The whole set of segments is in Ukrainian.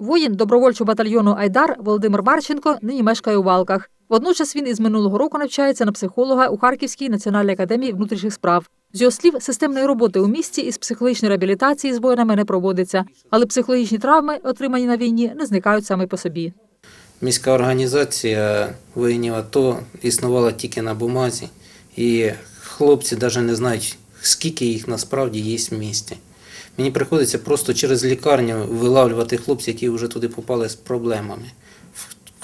Воїн добровольчого батальйону Айдар Володимир Марченко нині мешкає у Валках. Водночас він із минулого року навчається на психолога у Харківській національній академії внутрішніх справ. З його слів, системної роботи у місті із психологічної реабілітації з воїнами не проводиться, але психологічні травми, отримані на війні, не зникають самі по собі. Міська організація воїнів АТО існувала тільки на бумазі, і хлопці навіть не знають, скільки їх насправді є в місті. Мені приходиться просто через лікарню вилавлювати хлопців, які вже туди попали з проблемами.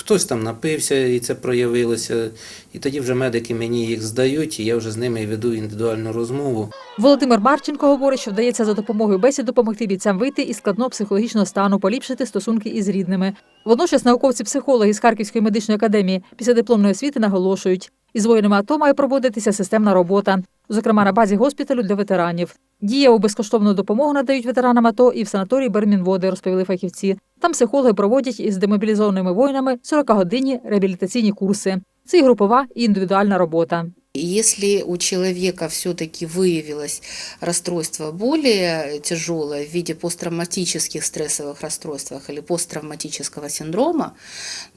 Хтось там напився і це проявилося, і тоді вже медики мені їх здають, і я вже з ними веду індивідуальну розмову. Володимир Марченко говорить, що вдається за допомогою бесід допомогти бійцям вийти із складного психологічного стану, поліпшити стосунки із рідними. Водночас науковці-психологи з Харківської медичної академії після дипломної освіти наголошують, із воїнами АТО має проводитися системна робота, зокрема на базі госпіталю для ветеранів. Дієву безкоштовну допомогу надають ветеранам АТО і в санаторії Бермінводи, розповіли фахівці. Там психологи проводять із демобілізованими воїнами 40-годинні реабілітаційні курси. Це і групова і індивідуальна робота. Если у человека все-таки выявилось расстройство более тяжелое в виде посттравматических стрессовых расстройств или посттравматического синдрома,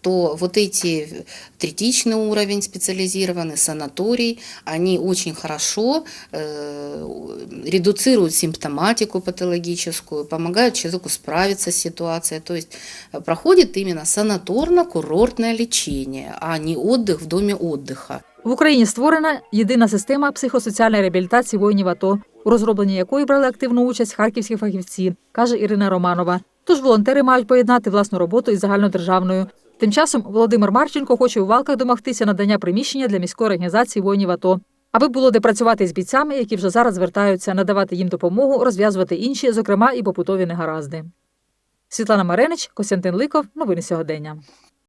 то вот эти третичный уровень специализированный, санаторий, они очень хорошо э, редуцируют симптоматику патологическую, помогают человеку справиться с ситуацией. То есть э, проходит именно санаторно-курортное лечение, а не отдых в доме отдыха. В Україні створена єдина система психосоціальної реабілітації воїнів АТО, у розробленні якої брали активну участь харківські фахівці, каже Ірина Романова. Тож волонтери мають поєднати власну роботу із загальнодержавною. Тим часом Володимир Марченко хоче у валках домогтися надання приміщення для міської організації воїнів АТО, аби було де працювати з бійцями, які вже зараз звертаються, надавати їм допомогу, розв'язувати інші, зокрема і побутові негаразди. Світлана Маренич, Костянтин Ликов. Новини сьогодення.